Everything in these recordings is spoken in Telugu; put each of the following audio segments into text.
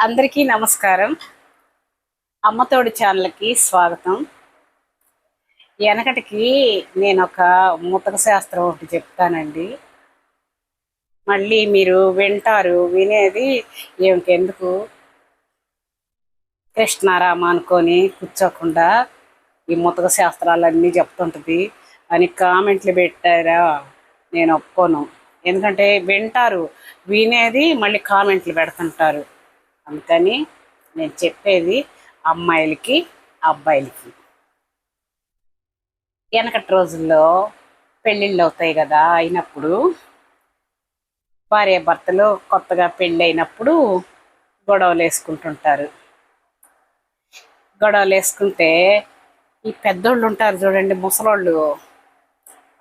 అందరికీ నమస్కారం. అమ్మతోడి ఛానల్కి స్వాగతం. వెనకటికి నేను ఒక ముతక శాస్త్రం ఒకటి చెప్తానండి. మళ్ళీ మీరు వింటారు వినేది ఏమికెందుకు కృష్ణారామ అనుకొని కూర్చోకుండా ఈ ముతక శాస్త్రాలన్నీ చెప్తుంటుంది అని కామెంట్లు పెట్టారా? నేను ఒప్పుకోను. ఎందుకంటే వింటారు వినేది మళ్ళీ కామెంట్లు పెడుతుంటారు. అందుకని నేను చెప్పేది అమ్మాయిలకి అబ్బాయిలకి. వెనకటి రోజుల్లో పెళ్ళిళ్ళు అవుతాయి కదా అయినప్పుడు భార్య భర్తలు కొత్తగా పెళ్ళి అయినప్పుడు గొడవలు వేసుకుంటుంటారు. గొడవలు వేసుకుంటే ఈ పెద్దోళ్ళు ఉంటారు చూడండి ముసలోళ్ళు.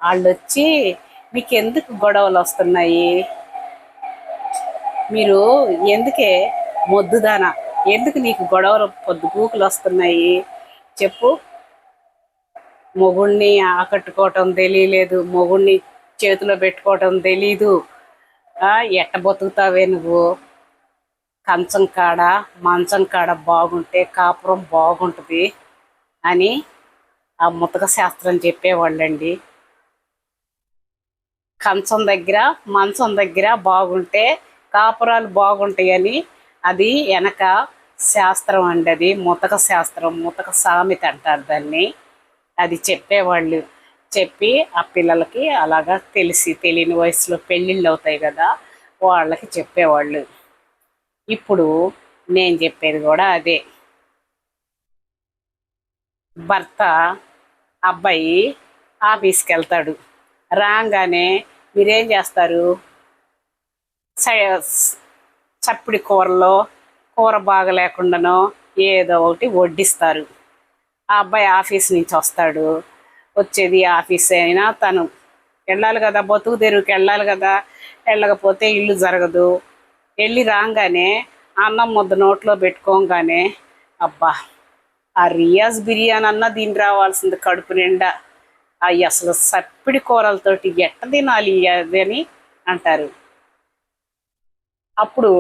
వాళ్ళు వచ్చి మీకు ఎందుకు గొడవలు వస్తున్నాయి? మీరు ఎందుకే మొద్దుదానా. ఎందుకు నీకు గొడవలు పొద్దు పూకులు వస్తున్నాయి? చెప్పు. మొగుణ్ణి ఆకట్టుకోవటం తెలియలేదు మొగుణ్ణి చేతిలో పెట్టుకోవటం తెలీదు. ఎట్ట బతుకుతావే నువ్వు? కంచం కాడ మంచం కాడ బాగుంటే కాపురం బాగుంటుంది అని ఆ ముతక శాస్త్రం చెప్పేవాళ్ళండి. కంచం దగ్గర మంచం దగ్గర బాగుంటే కాపురాలు బాగుంటాయని అది వెనక శాస్త్రం అండి అది. ముతక శాస్త్రం ముతక సామెత అంటారు దాన్ని. అది చెప్పేవాళ్ళు. చెప్పి ఆ పిల్లలకి అలాగా తెలిసి తెలియని వయసులో పెళ్ళిళ్ళు అవుతాయి కదా వాళ్ళకి చెప్పేవాళ్ళు. ఇప్పుడు నేను చెప్పేది కూడా అదే. భర్త అబ్బాయి ఆఫీస్కి వెళ్తాడు రాగానే మీరేం చేస్తారు? చప్పిడి కూరలో కూర బాగా లేకుండానో ఏదో ఒకటి వడ్డిస్తారు. ఆ అబ్బాయి ఆఫీస్ నుంచి వస్తాడు. వచ్చేది ఆఫీస్ అయినా తను వెళ్ళాలి కదా బతుకు తెరువుకి వెళ్ళాలి కదా వెళ్ళకపోతే ఇల్లు జరగదు. వెళ్ళి రాగానే అన్నం ముద్ద నోట్లో పెట్టుకోగానే అబ్బా ఆ రియాజ్ బిర్యానీ అన్న దీని రావాల్సింది కడుపు నిండా. అవి అసలు సప్పిడి కూరలతోటి ఎట్ట తినాలి అది అని అంటారు. అప్పుడు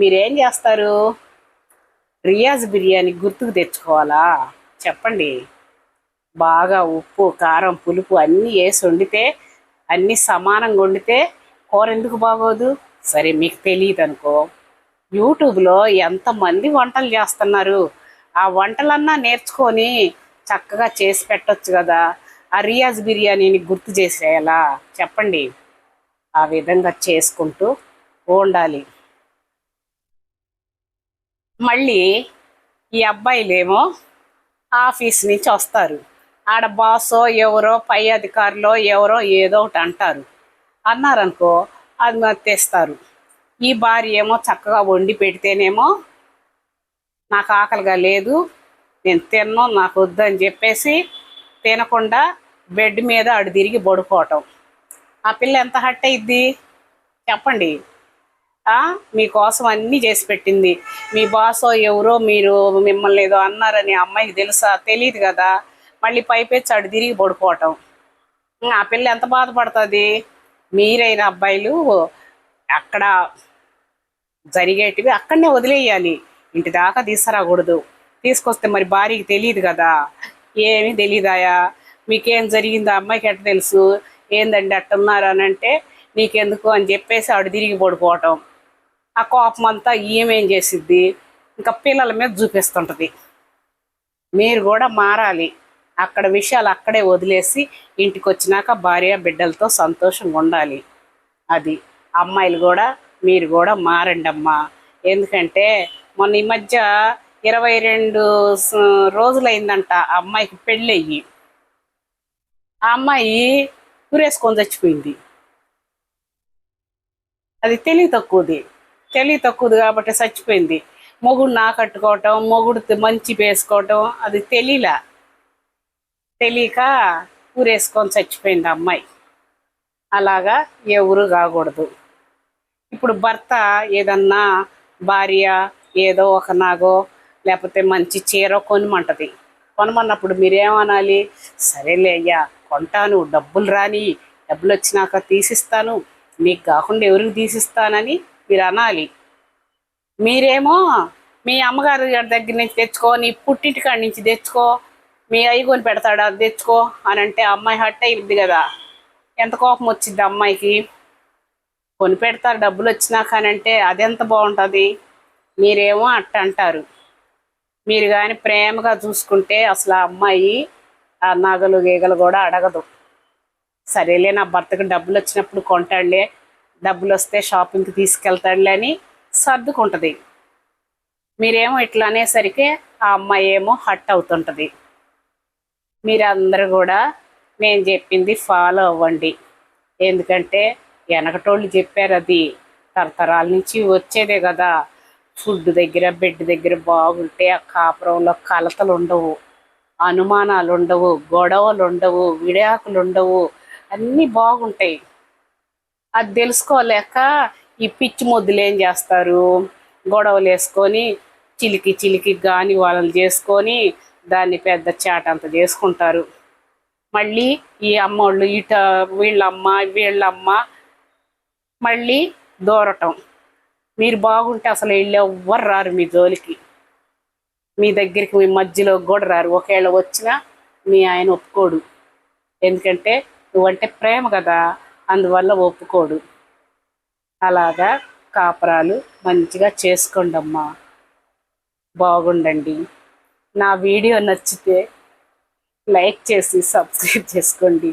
మీరేం చేస్తారు? రియాజ్ బిర్యానీ గుర్తుకు తెచ్చుకోవాలా? చెప్పండి. బాగా ఉప్పు కారం పులుపు అన్నీ వేసి వండితే అన్నీ సమానంగా వండితే కూర ఎందుకు బాగోదు? సరే మీకు తెలియదు అనుకో. యూట్యూబ్లో ఎంతమంది వంటలు చేస్తున్నారు? ఆ వంటలన్నా నేర్చుకొని చక్కగా చేసి పెట్టచ్చు కదా. ఆ రియాజ్ బిర్యానీని గుర్తు చేసేయాలా? చెప్పండి. ఆ విధంగా చేసుకుంటూ ఉండాలి మళ్ళీ ఈ అబ్బాయిలేమో ఆఫీస్ నుంచి వస్తారు. ఆడ బాసో ఎవరో పై అధికారులో ఎవరో ఏదో ఒకటి అంటారు. అన్నారనుకో అది తెస్తారు ఈ భార్య ఏమో చక్కగా వండి పెడితేనేమో నాకు ఆకలిగా లేదు నేను తిన్ను నాకు వద్దని చెప్పేసి తినకుండా బెడ్ మీద అడు తిరిగి పడుకోవటం. ఆ పిల్ల ఎంత హట్ అయింది చెప్పండి. మీకోసం అన్నీ చేసి పెట్టింది. మీ బాసో ఎవరో మీరు మిమ్మల్ని ఏదో అన్నారని అమ్మాయికి తెలుసా? తెలియదు కదా. మళ్ళీ పైపెచ్చి అడు తిరిగి పడుకోవటం. ఆ పిల్ల ఎంత బాధపడుతుంది? మీరైన అబ్బాయిలు అక్కడ జరిగేటివి అక్కడనే వదిలేయాలి. ఇంటి దాకా తీసుకురాకూడదు. తీసుకొస్తే మరి భార్యకి తెలియదు కదా. ఏమీ తెలియదాయా మీకేం జరిగిందో? ఆ అమ్మాయికి ఎట్ట తెలుసు? ఏందండి అట్టున్నారు అని అంటే నీకెందుకు అని చెప్పేసి ఆడు తిరిగి పడిపోవటం ఆ కోపం అంతా ఏమేం చేసిద్ది? ఇంకా పిల్లల మీద చూపిస్తుంటుంది. మీరు కూడా మారాలి. అక్కడ విషయాలు అక్కడే వదిలేసి ఇంటికి వచ్చినాక భార్య బిడ్డలతో సంతోషంగా ఉండాలి. అది అమ్మాయిలు కూడా మీరు కూడా మారండి అమ్మా. ఎందుకంటే మొన్న ఈ మధ్య ఇరవై రెండు రోజులైందంట ఆ అమ్మాయికి పెళ్ళయ్యి. ఆ అమ్మాయి కురేసుకొని చచ్చిపోయింది. అది తెలివి తక్కువది. తెలివి తక్కువది కాబట్టి చచ్చిపోయింది. మొగుడు నాకట్టుకోవటం మొగుడు మంచి వేసుకోవటం అది తెలియలా. తెలియక ఊరేసుకొని చచ్చిపోయింది అమ్మాయి. అలాగా ఎవరు కాకూడదు. ఇప్పుడు భర్త ఏదన్నా భార్య ఏదో ఒక నాగో లేకపోతే మంచి చీర కొనమంటది. కొనమన్నప్పుడు మీరేమనాలి? సరేలే అయ్యా కొంటాను డబ్బులు రాని డబ్బులు వచ్చినాక తీసిస్తాను. నీకు కాకుండా ఎవరికి తీసిస్తానని మీరు అనాలి. మీరేమో మీ అమ్మగారు గారి దగ్గర నుంచి తెచ్చుకో నీ పుట్టింటి నుంచి తెచ్చుకో మీ అయ్యగోని పెడతాడా అది తెచ్చుకో అని అంటే అమ్మాయి హట్ అయ్యింది కదా. ఎంత కోపం వచ్చింది అమ్మాయికి? కొని పెడతారు డబ్బులు వచ్చినా కానీ అంటే అదెంత బాగుంటుంది? మీరేమో అట్ట అంటారు. మీరు కానీ ప్రేమగా చూసుకుంటే అసలు ఆ అమ్మాయి ఆ నగలు గీగలు కూడా అడగదు. సరేలే నా భర్తకు డబ్బులు వచ్చినప్పుడు కొంటాడులే. డబ్బులు వస్తే షాపింగ్కి తీసుకెళ్తాడులే అని సర్దుకుంటుంది. మీరేమో ఇట్లా అనేసరికి ఆ అమ్మాయి ఏమో హట్ అవుతుంటుంది. మీరందరూ కూడా నేను చెప్పింది ఫాలో అవ్వండి. ఎందుకంటే వెనకటోళ్ళు చెప్పారు అది. తరతరాల నుంచి వచ్చేదే కదా. ఫుడ్ దగ్గర బెడ్ దగ్గర బాగుంటే ఆ కాపురంలో కలతలు ఉండవు. అనుమానాలు ఉండవు గొడవలు ఉండవు విడాకులు ఉండవు అన్నీ బాగుంటాయి. అది తెలుసుకోలేక ఈ పిచ్చి మొద్దులు ఏం చేస్తారు? గొడవలు వేసుకొని చిలికి చిలికి గాని వాళ్ళని చేసుకొని దాన్ని పెద్ద చాట అంత చేసుకుంటారు. మళ్ళీ ఈ అమ్మోళ్ళు ఇట వీళ్ళమ్మ వీళ్ళమ్మ మళ్ళీ దూరటం. మీరు బాగుంటే అసలు వీళ్ళు ఎవ్వరు రారు మీ జోలికి. మీ దగ్గరికి మీ మధ్యలో కూడా రారు. ఒకవేళ వచ్చినా మీ ఆయన ఒప్పుకోడు. ఎందుకంటే నువ్వంటే ప్రేమ కదా. అందువల్ల ఒప్పుకోడు. అలాగా కాపరాలు మంచిగా చేసుకోండి అమ్మా బాగుండండి. నా వీడియో నచ్చితే లైక్ చేసి సబ్స్క్రైబ్ చేసుకోండి.